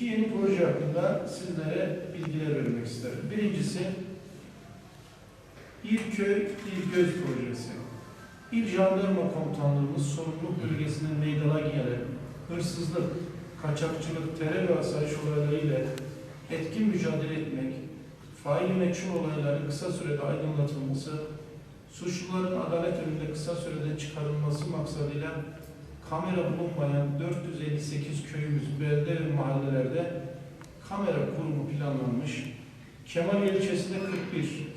İki yeni proje hakkında sizlere bilgiler vermek isterim. Birincisi İl Köy İl Göz Projesi. İl Jandarma Komutanlığımız sorumluluk bölgesinin meydana gelen hırsızlık, kaçakçılık, terör ve asayiş olaylarıyla etkin mücadele etmek, faili meçhul olayların kısa sürede aydınlatılması, suçluların adalet önünde kısa sürede çıkarılması maksadıyla kamera bulunmayan 458 köyümüz, belde ve mahallelerde kamera kurumu planlanmış. Kemal ilçesinde 41,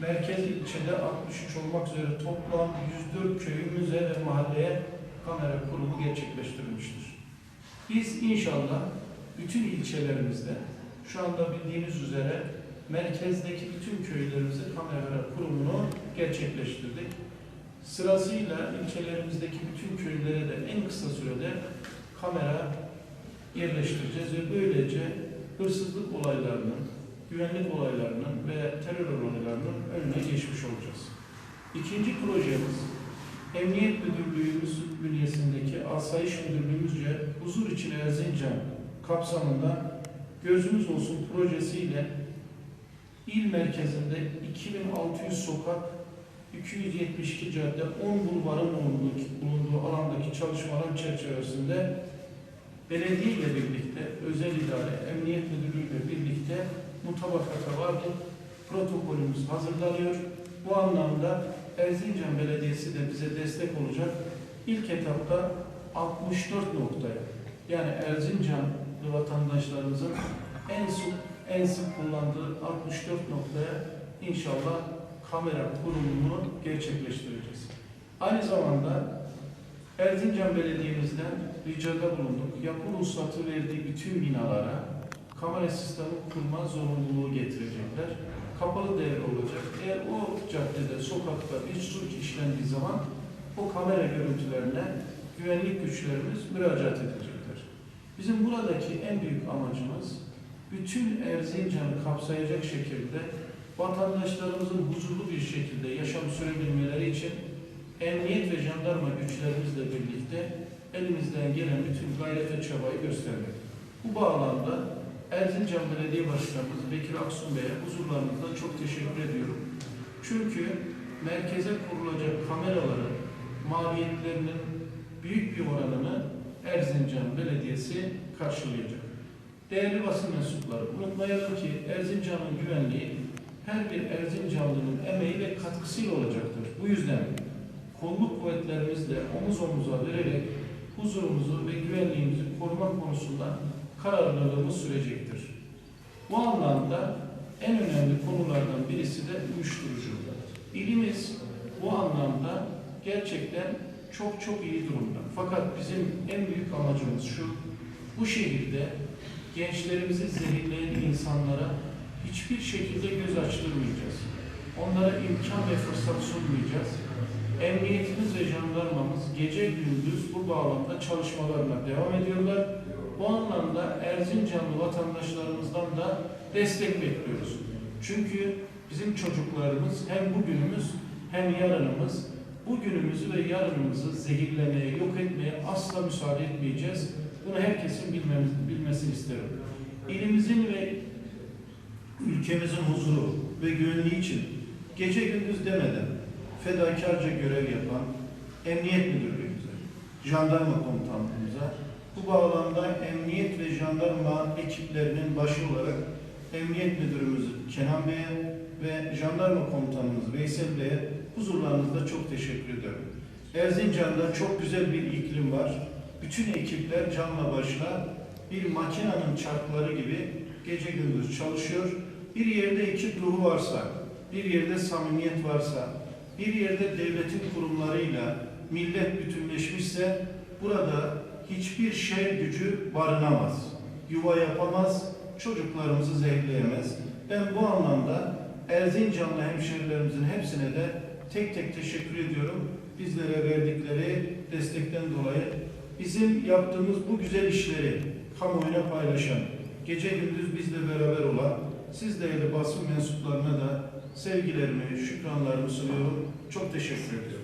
merkez ilçede 63 olmak üzere toplam 104 köyümüze ve mahalleye kamera kurumu gerçekleştirilmiştir. Biz inşallah bütün ilçelerimizde şu anda bildiğiniz üzere merkezdeki bütün köylerimize kamera kurumunu gerçekleştirdik. Sırasıyla ilçelerimizdeki bütün köylere de en kısa sürede kamera yerleştireceğiz ve böylece hırsızlık olaylarının, güvenlik olaylarının ve terör olaylarının önüne geçmiş olacağız. İkinci projemiz, Emniyet Müdürlüğümüz bünyesindeki Asayiş Müdürlüğümüzce Huzur için Erzincan kapsamında Gözümüz Olsun projesiyle il merkezinde 2600 sokak, 272 cadde, 10 bulvarın bulunduğu, alandaki çalışmalar çerçevesinde belediye ile birlikte, özel idare, emniyet müdürlüğü ile birlikte mutabakata vardık. Protokolümüz hazırlanıyor. Bu anlamda Erzincan Belediyesi de bize destek olacak. İlk etapta 64 noktaya, yani Erzincanlı vatandaşlarımızın en sık, en sık kullandığı 64 noktaya inşallah kamera kurulumunu gerçekleştireceğiz. Aynı zamanda Erzincan Belediye'mizden ricada bulunduk. Yapı ruhsatı verdiği bütün binalara kamera sistemi kurma zorunluluğu getirecekler. Kapalı devre olacak. Eğer o caddede, sokakta bir suç işlendiği zaman o kamera görüntülerine güvenlik güçlerimiz müracaat edecekler. Bizim buradaki en büyük amacımız bütün Erzincan'ı kapsayacak şekilde vatandaşlarımızın huzurlu bir şekilde yaşam sürebilmeleri için emniyet ve jandarma güçlerimizle birlikte elimizden gelen bütün gayret ve çabayı göstermek. Bu bağlamda Erzincan Belediye Başkanımız Bekir Aksun Bey'e huzurlarınızda çok teşekkür ediyorum. Çünkü merkeze kurulacak kameraların maliyetlerinin büyük bir oranını Erzincan Belediyesi karşılayacak. Değerli basın mensupları, unutmayalım ki Erzincan'ın güvenliği her bir Erzincanlı'nın emeği ve katkısıyla olacaktır. Bu yüzden kolluk kuvvetlerimizle omuz omuza vererek huzurumuzu ve güvenliğimizi koruma konusunda kararlılığımız sürecektir. Bu anlamda en önemli konulardan birisi de uyuşturucu. İlimiz bu anlamda gerçekten çok çok iyi durumda. Fakat bizim en büyük amacımız şu, bu şehirde gençlerimizi zehirleyen insanlara hiçbir şekilde göz açtırmayacağız. Onlara imkan ve fırsat sunmayacağız. Emniyetimiz ve jandarmamız gece gündüz bu bağlamda çalışmalarına devam ediyorlar. Bu anlamda Erzincanlı vatandaşlarımızdan da destek bekliyoruz. Çünkü bizim çocuklarımız hem bugünümüz hem yarınımız bugünümüzü ve yarınımızı zehirlemeye, yok etmeye asla müsaade etmeyeceğiz. Bunu herkesin bilmemiz, bilmesini isterim. İlimizin ve ülkemizin huzuru ve güvenliği için gece gündüz demeden fedakarca görev yapan Emniyet Müdürlüğümüze, Jandarma Komutanlığımıza, bu bağlamda Emniyet ve Jandarma ekiplerinin başı olarak Emniyet Müdürümüz Kenan Bey'e ve Jandarma Komutanımız Veysel Bey'e huzurlarınızda çok teşekkür ederim. Erzincan'da çok güzel bir iklim var. Bütün ekipler canla başla bir makinenin çarkları gibi gece gündüz çalışıyor. Bir yerde ekip ruhu varsa, bir yerde samimiyet varsa, bir yerde devletin kurumlarıyla millet bütünleşmişse burada hiçbir şer gücü barınamaz, yuva yapamaz, çocuklarımızı zehirleyemez. Ben bu anlamda Erzincanlı hemşerilerimizin hepsine de tek tek teşekkür ediyorum. Bizlere verdikleri destekten dolayı bizim yaptığımız bu güzel işleri kamuoyuna paylaşan, gece gündüz bizle beraber olan siz değerli basın mensuplarına da sevgilerimi, şükranlarımı sunuyorum. Çok teşekkür ediyorum.